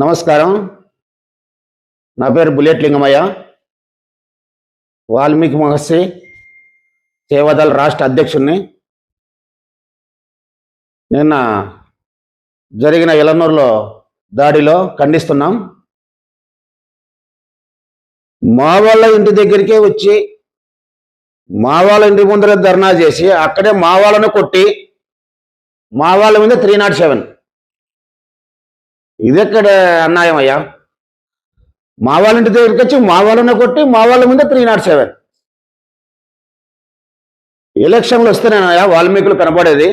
నమస్కారం. నా పేరు బుల్లెట్ లింగమయ్య. వాల్మీకి మహర్షి సేవాదళ రాష్ట్ర అధ్యక్షుడిని నిన్న జరిగిన ఎలనూరులో దాడిలో ఖండిస్తున్నాం. మా వాళ్ళ ఇంటి దగ్గరికే వచ్చి మా వాళ్ళ ఇంటి ముందర ధర్నా చేసి అక్కడే మా వాళ్ళను కొట్టి మా వాళ్ళ మీద త్రీ నాట్ సెవెన్ ఇదెక్కడ అన్యాయం అయ్యా మా వాళ్ళ ఇంటి దగ్గరికి వచ్చి మా వాళ్ళని కొట్టి మా వాళ్ళ మీద త్రీ నాట్ సెవెన్. ఎలక్షన్లు వస్తేనేనయ్యా వాల్మీకులు కనపడేది.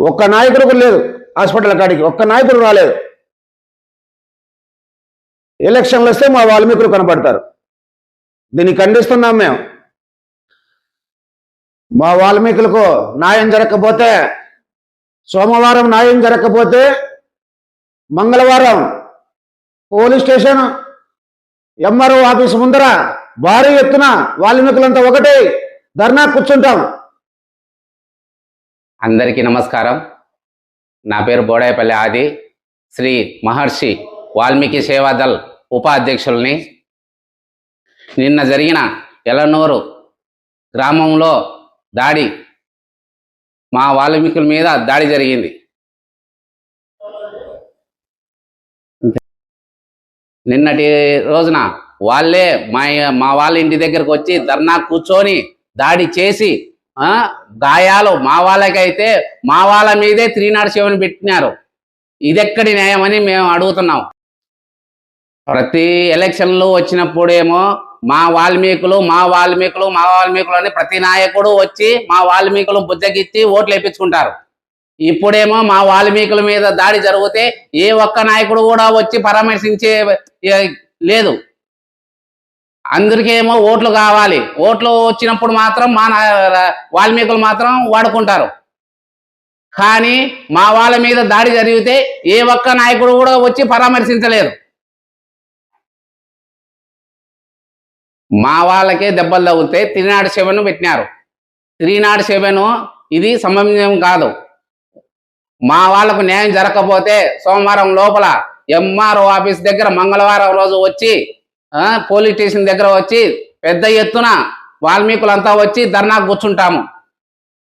ఒక్క నాయకుడు కూడా లేదు హాస్పిటల్ కాడికి ఒక్క నాయకుడు రాలేదు. ఎలక్షన్లు వస్తే మా వాల్మీకులు కనపడతారు. దీన్ని ఖండిస్తున్నాం మేము. మా వాల్మీకులకు న్యాయం జరగకపోతే సోమవారం న్యాయం జరగకపోతే మంగళవారం పోలీస్ స్టేషన్ ఎంఆర్ఓ ఆఫీస్ ముందర భారీ ఎత్తున వాల్మీకులంతా ఒకటి ధర్నా కూర్చుంటాం. అందరికీ నమస్కారం. నా పేరు బోడాయపల్లి ఆది. శ్రీ మహర్షి వాల్మీకి సేవాదల్ ఉపాధ్యక్షుల్ని. నిన్న జరిగిన ఎలనూరు గ్రామంలో దాడి మా వాల్మీకుల మీద దాడి జరిగింది. నిన్నటి రోజున వాళ్ళే మా మా వాళ్ళ ఇంటి దగ్గరకు వచ్చి ధర్నా కూర్చొని దాడి చేసి గాయాలు మా వాళ్ళకైతే మా వాళ్ళ మీదే త్రీ నాట్ పెట్టినారు. ఇదెక్కడి న్యాయమని మేము అడుగుతున్నాం. ప్రతి ఎలక్షన్లు వచ్చినప్పుడేమో మా వాల్మీకులు మా వాల్మీకులు మా వాల్మీకులు అని ప్రతి నాయకుడు వచ్చి మా వాల్మీకులు బుద్ధగిచ్చి ఓట్లు వేయించుకుంటారు ఇప్పుడేమో మా వాల్మీకుల మీద దాడి జరిగితే ఏ ఒక్క నాయకుడు కూడా వచ్చి పరామర్శించే లేదు. అందరికేమో ఓట్లు కావాలి. ఓట్లు వచ్చినప్పుడు మాత్రం మా నా- వాల్మీకులు మాత్రం వాడుకుంటారు. కానీ మా వాళ్ళ మీద దాడి జరిగితే ఏ ఒక్క నాయకుడు కూడా వచ్చి పరామర్శించలేదు. మా వాళ్ళకే దెబ్బలు తగిలితే త్రీ నాట్ సెవెన్ పెట్టినారు. త్రీ నాట్ సెవెన్ ఇది సంబంధం కాదు. మా వాళ్ళకు న్యాయం జరగకపోతే సోమవారం లోపల ఎంఆర్ఓ ఆఫీస్ దగ్గర మంగళవారం రోజు వచ్చి పోలీస్ స్టేషన్ దగ్గర వచ్చి పెద్ద ఎత్తున వాల్మీకులంతా వచ్చి ధర్నా కూర్చుంటాము.